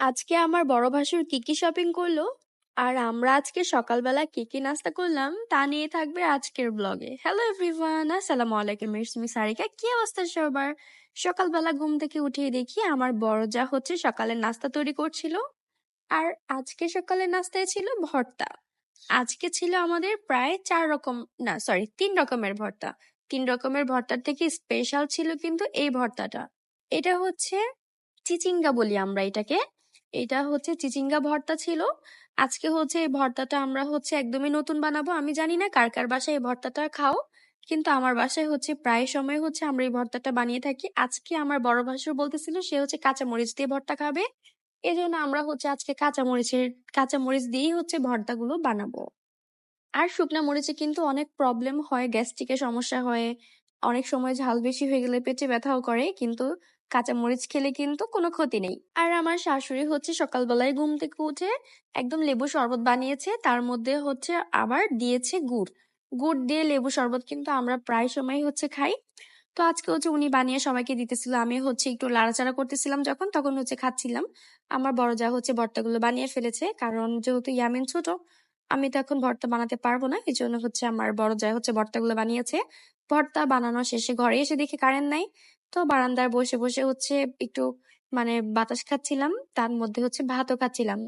আজকে আমার বড় ভাসুর কি কি শপিং করল? আর আমরা আজকে সকালবেলা কি কি নাস্তা করলাম, তা নিয়ে থাকবে আজকের ব্লগে হ্যালো এভরিওয়ান আসসালামু আলাইকুম ইটস মি সারিকা। কি অবস্থা সবার? সকালবেলা ঘুম থেকে উঠিয়ে দেখি আমার বড় যা হচ্ছে সকালের নাস্তা তৈরি করছিল। আর আজকে সকালের নাস্তায় ছিল ভর্তা। আজকে ছিল আমাদের প্রায় চার রকম, না সরি তিন রকমের ভর্তা। তিন রকমের ভর্তার থেকে স্পেশাল ছিল কিন্তু এই ভর্তাটা। এটা হচ্ছে চিচিঙ্গা বলি আমরা এটাকে। এটা হচ্ছে চিচিঙ্গা ভর্তা ছিল। আজকে হচ্ছে এই ভর্তাটা আমরা হচ্ছে একদমই নতুন বানাবো। আমি জানি না কার কার বাসায় এই ভর্তাটা খাও, কিন্তু আমার বাসায় হচ্ছে প্রায় সময় হচ্ছে আমরা এই ভর্তাটা বানিয়ে থাকি। আজকে আমার বড় ভাসুর বলতেছিল সে হচ্ছে কাঁচা মরিচ দিয়ে ভর্তা খাবে। এই জন্য আমরা হচ্ছে আজকে কাঁচা মরিচের কাঁচা মরিচ দিয়েই হচ্ছে ভর্তাগুলো বানাবো। আর শুকনা মরিচে কিন্তু অনেক প্রবলেম হয়, গ্যাস্ট্রিকের সমস্যা হয়। অনেক সময় ঝাল বেশি হয়ে গেলে পেটে ব্যথাও করে, কিন্তু কাঁচা মরিচ খেলে কিন্তু কোনো ক্ষতি নেই। আর আমার শাশুড়ি হচ্ছে সকালবেলায় ঘুম থেকে উঠে একদম লেবু শরবত বানিয়েছে, তার মধ্যে হচ্ছে আবার দিয়েছে গুড়। গুড় দিয়ে লেবু শরবত কিন্তু আমরা প্রায় সময় হচ্ছে খাই। তো আজকে হচ্ছে উনি বানিয়ে সবাইকে দিতেছিল, আমি হচ্ছে একটু লাড়াচাড়া করতেছিলাম যখন, তখন হচ্ছে খাচ্ছিলাম। আমার বড় যা হচ্ছে ভর্তাগুলো বানিয়ে ফেলেছে, কারণ যেহেতু ইয়ামিন ছোট, আমি তো এখন ভর্তা বানাতে পারব না এই জন্য হচ্ছে আমার বড় যা হচ্ছে ভর্তাগুলো বানিয়েছে। ভর্তা বানানো শেষে ঘরে এসে দেখি কারেন্ট নাই তো বারান্দায় বসে বসে হচ্ছে একটু মানে বাতাস খাচ্ছিলাম, তার মধ্যে হচ্ছে ভাতও খাচ্ছিলাম।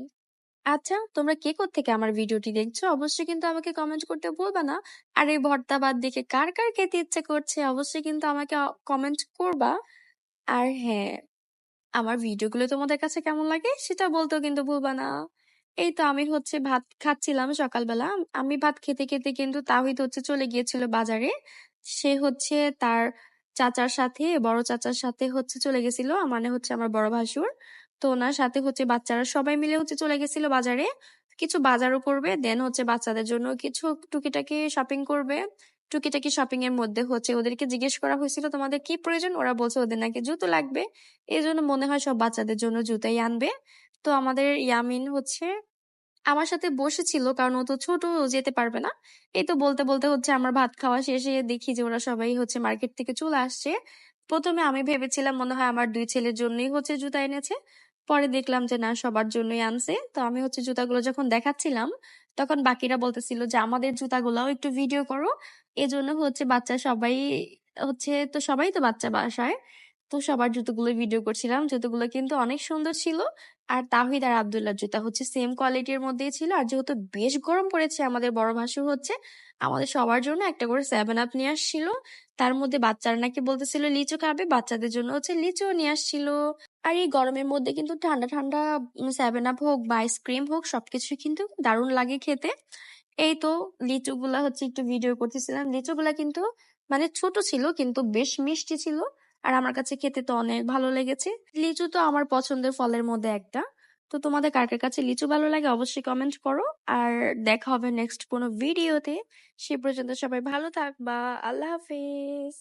আচ্ছা তোমরা কে থেকে আমার ভিডিওটি দেখছ? অবশ্যই কিন্তু আমাকে কমেন্ট করতে ভুলবা না। আর এই ভর্তা দেখে কার কার খেতে ইচ্ছে করছে? অবশ্যই কিন্তু আমাকে কমেন্ট করবা। আর হ্যাঁ আমার ভিডিওগুলো তোমাদের কাছে কেমন লাগে সেটা বলতেও কিন্তু ভুলবা না। এই তো আমি হচ্ছে ভাত খাচ্ছিলাম সকালবেলা। আমি ভাত খেতে খেতে কিন্তু তাহিদ হচ্ছে চলে গিয়েছিল বাজারে। সে হচ্ছে তার চাচার সাথে, বড় চাচার সাথে হচ্ছে চলে গেছিল মানে হচ্ছে আমার বড় ভাসুর। তো ওনার সাথে হচ্ছে বাচ্চারা সবাই মিলে হচ্ছে চলে গেছিল বাজারে। কিছু বাজারও করবে, দেন হচ্ছে বাচ্চাদের জন্য কিছু টুকিটাকি শপিং করবে। টুকিটাকি শপিং এর মধ্যে হচ্ছে ওদেরকে জিজ্ঞেস করা হয়েছিল, তোমাদের কি প্রয়োজন? ওরা বলছে, ওদের নাকি জুতো লাগবে। এই জন্য মনে হয় সব বাচ্চাদের জন্য জুতাই আনবে। তো আমাদের ইয়ামিন হচ্ছে আমার সাথে বসেছিল কারণ ও তো ছোট যেতে পারবে না। এই তো বলতে বলতে হচ্ছে আমার ভাত খাওয়া শেষে দেখি যে ওরা সবাই হচ্ছে মার্কেট থেকে চলে আসছে। প্রথমে আমি ভেবেছিলাম মনে হয় আমার দুই ছেলের জন্যই হচ্ছে জুতা এনেছে। পরে দেখলাম যে না, সবার জন্যই আনছে। তো আমি হচ্ছে জুতাগুলো যখন দেখাচ্ছিলাম, তখন বাকিরা বলতেছিল যে, আমাদের জুতাগুলাও একটু ভিডিও করো। এজন্য হচ্ছে বাচ্চা সবাই, হচ্ছে তো সবাই তো বাচ্চা বাসায়। তো সবার জুতোগুলো ভিডিও করছিলাম। জুতোগুলো কিন্তু অনেক সুন্দর ছিল। আর তাহিদ আর আবদুল্লাহ জুতা হচ্ছে সেম কোয়ালিটির মধ্যেই ছিল। আর যেহেতু বেশ গরম পড়েছে আমাদের বড় ভাসুর হচ্ছে, আমাদের সবার জন্য একটা করে সেভেন আপ নিয়ে আসছিল। তার মধ্যে বাচ্চারা নাকি বলতেছিল, লিচু খাবে? বাচ্চাদের জন্য হচ্ছে লিচু নিয়ে আসছিল। আর এই গরমের মধ্যে কিন্তু ঠান্ডা ঠান্ডা সেভেন আপ হোক বা আইসক্রিম হোক সবকিছু কিন্তু দারুণ লাগে খেতে। এই তো লিচুগুলা হচ্ছে একটু ভিডিও করতেছিলাম। লিচুগুলা কিন্তু মানে ছোট ছিল, কিন্তু বেশ মিষ্টি ছিল। আর আমার কাছে খেতে তো অনেক ভালো লেগেছে। লিচু তো আমার পছন্দের ফলের মধ্যে একটা। তো তোমাদের কার কাছে লিচু ভালো লাগে অবশ্যই কমেন্ট করো। আর দেখা হবে নেক্সট কোনো ভিডিওতে সে পর্যন্ত সবাই ভালো থাকবা। আল্লাহ হাফিজ।